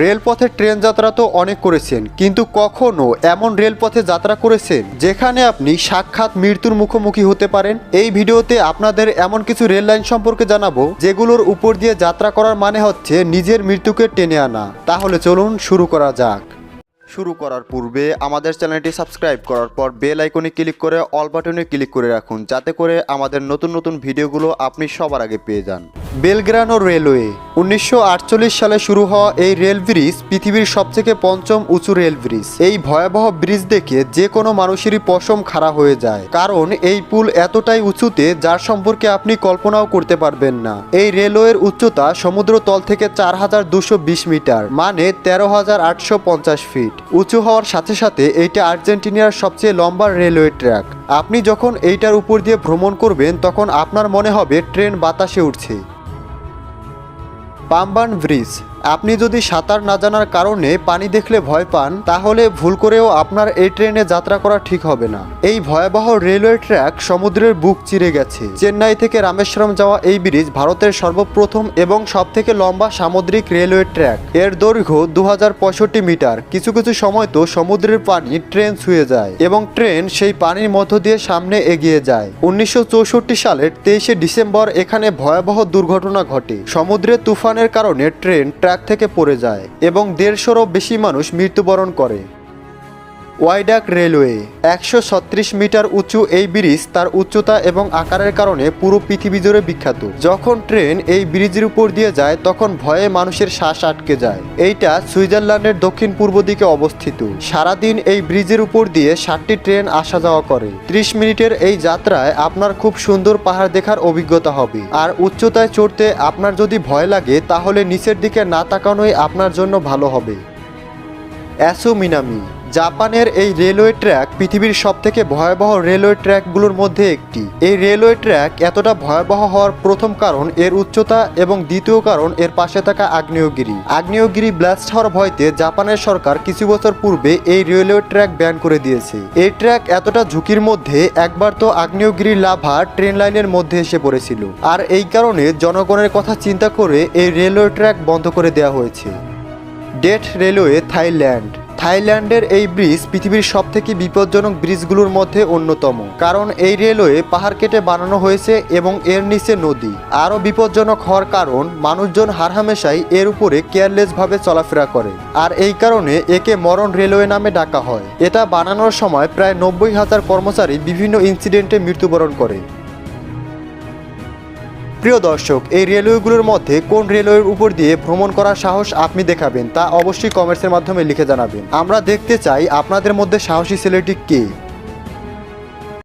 রেলপথে ট্রেন যাত্রা তো অনেক করেছেন, কিন্তু কখনো এমন রেলপথে যাত্রা করেছেন যেখানে আপনি সাক্ষাৎ মৃত্যুর মুখোমুখি হতে পারেন? এই ভিডিওতে আপনাদের এমন কিছু রেল লাইন সম্পর্কে জানাব, যেগুলোর উপর দিয়ে যাত্রা করার মানে হচ্ছে নিজের মৃত্যুকে টেনে আনা। তাহলে চলুন শুরু করা যাক। শুরু করার পূর্বে আমাদের চ্যানেলটি সাবস্ক্রাইব করার পর বেল আইকনে ক্লিক করে অল বাটনে ক্লিক করে রাখুন, যাতে করে আমাদের নতুন নতুন ভিডিওগুলো আপনি সবার আগে পেয়ে যান। বেলগ্রানো রেলওয়ে, উনিশশো আটচল্লিশ সালে শুরু হওয়া এই রেল ব্রিজ পৃথিবীর সবথেকে পঞ্চম উঁচু রেল ব্রিজ। এই ভয়াবহ ব্রিজ দেখে যে কোনো মানুষেরই পশম খাড়া হয়ে যায়, কারণ এই পুল এতটাই উঁচুতে যার সম্পর্কে আপনি কল্পনাও করতে পারবেন না। এই রেলওয়ের উচ্চতা সমুদ্র তল থেকে চার হাজার দুশো বিশ মিটার মানে তেরো হাজার আটশো পঞ্চাশ ফিট। উঁচু হওয়ার সাথে সাথে এইটা আর্জেন্টিনার সবচেয়ে লম্বা রেলওয়ে ট্র্যাক। আপনি যখন এইটার উপর দিয়ে ভ্রমণ করবেন, তখন আপনার মনে হবে ট্রেন বাতাসে উঠছে। পাম্বান ব্রিজ। আপনি যদি সাঁতার না জানার কারণে পানি দেখলে ভয় পান, তাহলে ভুল করেও আপনার এই ট্রেনে যাত্রা করা ঠিক হবে না। এই ভয়াবহ রেলওয়ে ট্র্যাক সমুদ্রের বুক চিরে গেছে। চেন্নাই থেকে রামেশ্বরম যাওয়া এই ব্রিজ ভারতের সর্বপ্রথম এবং সবথেকে লম্বা সামুদ্রিক রেলওয়ে ট্র্যাক। এর দৈর্ঘ্য দু হাজার পঁয়ষট্টি মিটার। কিছু কিছু সময় তো সমুদ্রের পানি ট্রেন ছুঁয়ে যায় এবং ট্রেন সেই পানির মধ্য দিয়ে সামনে এগিয়ে যায়। উনিশশো চৌষট্টি সালের তেইশে ডিসেম্বর এখানে ভয়াবহ দুর্ঘটনা ঘটে। সমুদ্রের তুফানের কারণে ট্রেন ট্র্যাক থেকে পড়ে যায় এবং দেড়শোরও বেশি মানুষ মৃত্যুবরণ করে। ওয়াইডাক রেলওয়ে, একশো ছত্রিশ মিটার উঁচু এই ব্রিজ তার উচ্চতা এবং আকারের কারণে পুরো পৃথিবী জুড়ে বিখ্যাত। যখন ট্রেন এই ব্রিজের উপর দিয়ে যায়, তখন ভয়ে মানুষের শ্বাস আটকে যায়। এইটা সুইজারল্যান্ডের দক্ষিণ পূর্ব দিকে অবস্থিত। সারাদিন এই ব্রিজের উপর দিয়ে ষাটটি ট্রেন আসা যাওয়া করে। ত্রিশ মিনিটের এই যাত্রায় আপনার খুব সুন্দর পাহাড় দেখার অভিজ্ঞতা হবে। আর উচ্চতায় চড়তে আপনার যদি ভয় লাগে, তাহলে নিচের দিকে না তাকানোই আপনার জন্য ভালো হবে। অ্যাসু মিনামি জাপানের এই রেলওয়ে ট্র্যাক পৃথিবীর সবথেকে ভয়াবহ রেলওয়ে ট্র্যাকগুলোর মধ্যে একটি। এই রেলওয়ে ট্র্যাক এতটা ভয়াবহ হওয়ার প্রথম কারণ এর উচ্চতা এবং দ্বিতীয় কারণ এর পাশে থাকা আগ্নেয়গিরি। আগ্নেয়গিরি ব্লাস্ট হওয়ার ভয়তে জাপানের সরকার কিছু বছর পূর্বে এই রেলওয়ে ট্র্যাক ব্যান করে দিয়েছে। এই ট্র্যাক এতটা ঝুঁকির মধ্যে একবার তো আগ্নেয়গিরি লাভা ট্রেন লাইনের মধ্যে এসে পড়েছিল। আর এই কারণে জনগণের কথা চিন্তা করে এই রেলওয়ে ট্র্যাক বন্ধ করে দেওয়া হয়েছে। Death railway Thailand. থাইল্যান্ডের এই ব্রিজ পৃথিবীর সবথেকে বিপজ্জনক ব্রিজগুলোর মধ্যে অন্যতম। কারণ এই রেলওয়ে পাহাড় কেটে বানানো হয়েছে এবং এর নিচে নদী। আরও বিপজ্জনক হওয়ার কারণ, মানুষজন হারহামেশাই এর উপরে কেয়ারলেসভাবে চলাফেরা করে। আর এই কারণে একে মরণ রেলওয়ে নামে ডাকা হয়। এটা বানানোর সময় প্রায় নব্বই হাজার কর্মচারী বিভিন্ন ইনসিডেন্টে মৃত্যুবরণ করে। প্রিয় দর্শক, এই রেলওয়েগুলোর মধ্যে কোন রেলওয়ের উপর দিয়ে ভ্রমণ করার সাহস আপনি দেখাবেন তা অবশ্যই কমেন্টসের মাধ্যমে লিখে জানাবেন। আমরা দেখতে চাই আপনাদের মধ্যে সাহসী ছেলেটি কে।